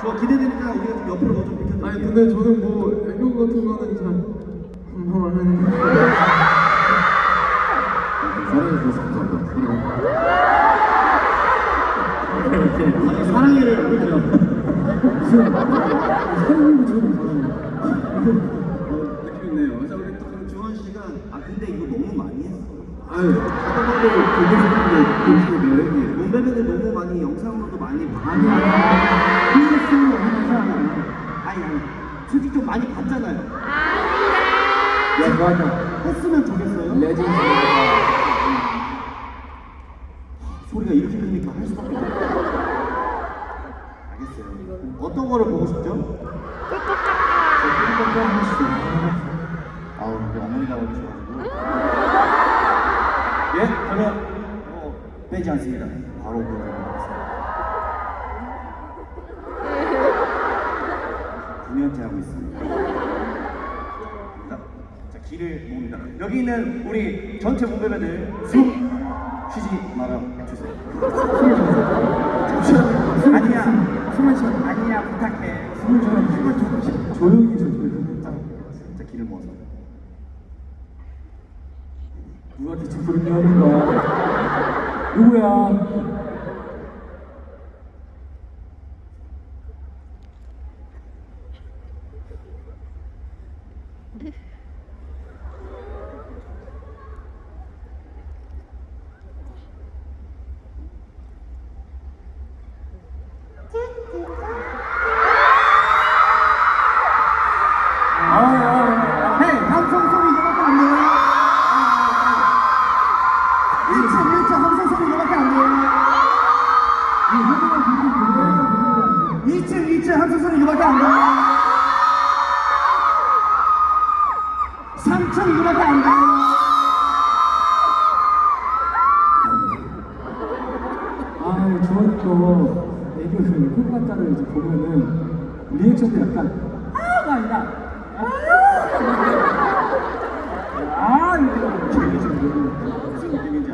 좋아 기대되니까 우리가 좀 옆으로 너좀 비켜드릴게요. 아니 근데 저는 뭐 애교 같은 거는 잘 궁금하는데 사랑해 주셔서 감사합니다 아니, 사랑해를 보여드려. 사랑해 주셔서 느낌 있네요. 자 우리 또 그럼 주원 씨가 아 근데 이거 너무 많이 했어. 아유 하다가도 보고 싶은데 그렇게 매력이 몸베베들 너무 많이 영상으로도 많이 봐. 아 아니 아니 솔직히 좀 많이 봤잖아요. 야, 맞아. 했으면 좋겠어요. 레전드. 소리가 이렇게 크니까 할 수밖에 없어요. 알겠어요. 어떤 거를 보고 싶죠? 삐삐삐삐 하시죠. 아우 우리 어머니가 와주셔가지고. 예? 그러면 어, 빼지 않습니다. 바로 보여드 리겠습니다. 9년째 하고 있습니다. 자, 자, 길을 모읍니다. 여기 있는 우리 전체 몸베베들 숨 쉬지 말아 주세요. 아니야. 숨을 쉬어. 아니야 부탁해. 숨을 쉬어. 숨을 좀 조용히 좀 조용히. 자, 길을 모아서. 누가 대체 그렇게 하는 거야? 누구야? 아. 헤이, 함성 소리 이거밖에 안 돼요. 1차, 3층 이거밖에 안 돼요. 아, 주원이도 애교를 콩가짜를 이제 보면은 리액션도 약간 아가 아니라 아, 아 이거 무슨 느낌인지